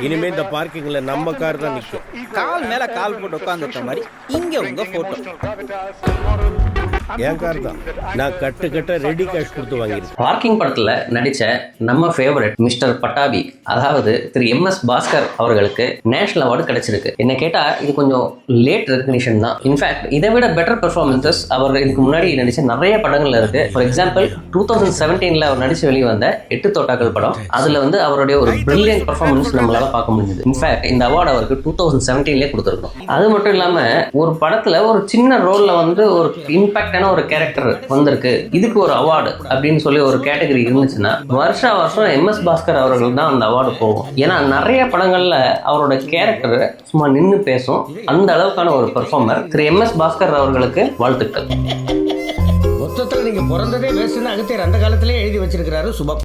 இனிமே இந்த பார்க்கிங்ல நம்ம கார் தான் நிற்கும் கால் மேல கால் போட்டு உட்காந்துருக்க மாதிரி இங்க உங்க போட்டோ என் கார் தான் நான் கட்டு கட்ட ரெடி கேஷ் கொடுத்து வாங்கியிருக்கேன் பார்க்கிங் படத்துல நடிச்ச நம்ம ஃபேவரட் மிஸ்டர் பட்டாபி அதாவது திரு எம் எஸ் பாஸ்கர் அவர்களுக்கு நேஷனல் அவார்டு கிடைச்சிருக்கு. என்ன கேட்டா இது கொஞ்சம் லேட் ரெகக்னிஷன் தான். இன்ஃபேக்ட் இதை விட பெட்டர் பெர்ஃபார்மன்சஸ் அவர் இதுக்கு முன்னாடி நடிச்ச நிறைய படங்கள்ல இருக்கு. ஃபார் எக்ஸாம்பிள் டூ தௌசண்ட் செவன்டீனில் அவர் நடிச்சு வெளியே வந்த எட்டு தோட்டாக்கள் படம். அதுல வந்து அவருடைய ஒரு பிரில்லியன்ட் பெர்ஃபார்மன்ஸ் நம்மளால பார்க்க முடிஞ்சது. இன்ஃபேக்ட் இந்த அவார்டு அவருக்கு டூ தௌசண்ட் செவன்டீன்லேயே கொடுத்துருக்கோம். அது மட்டும் இல்லாம ஒரு படத்துல ஒரு சின்ன ரோல்ல வந்து ஒரு இம்பாக்டான ஒரு கேரக்டர் வந்திருக்கு. இதுக்கு ஒரு அவார்டு அப்படின்னு சொல்லி ஒரு கேட்டகரி இருந்துச்சுன்னா வருஷா வருஷம் எம் எஸ் பாஸ்கர் அவர்கள் தான் அந்த அவார்டு போகும். ஏன்னா நிறைய படங்கள்ல அவரோட கேரக்டர் சும்மா நின்று பேசும். அந்த அளவுக்கான ஒரு performer Thiru M S Bhaskar அவர்களுக்கு வாழ்த்துக்கள். மொத்தத்தில் நீங்க பிறந்ததே வேஸ்ட்னு அகத்தியர் அந்த காலத்திலே எழுதி வச்சிருக்கிறாரு சுப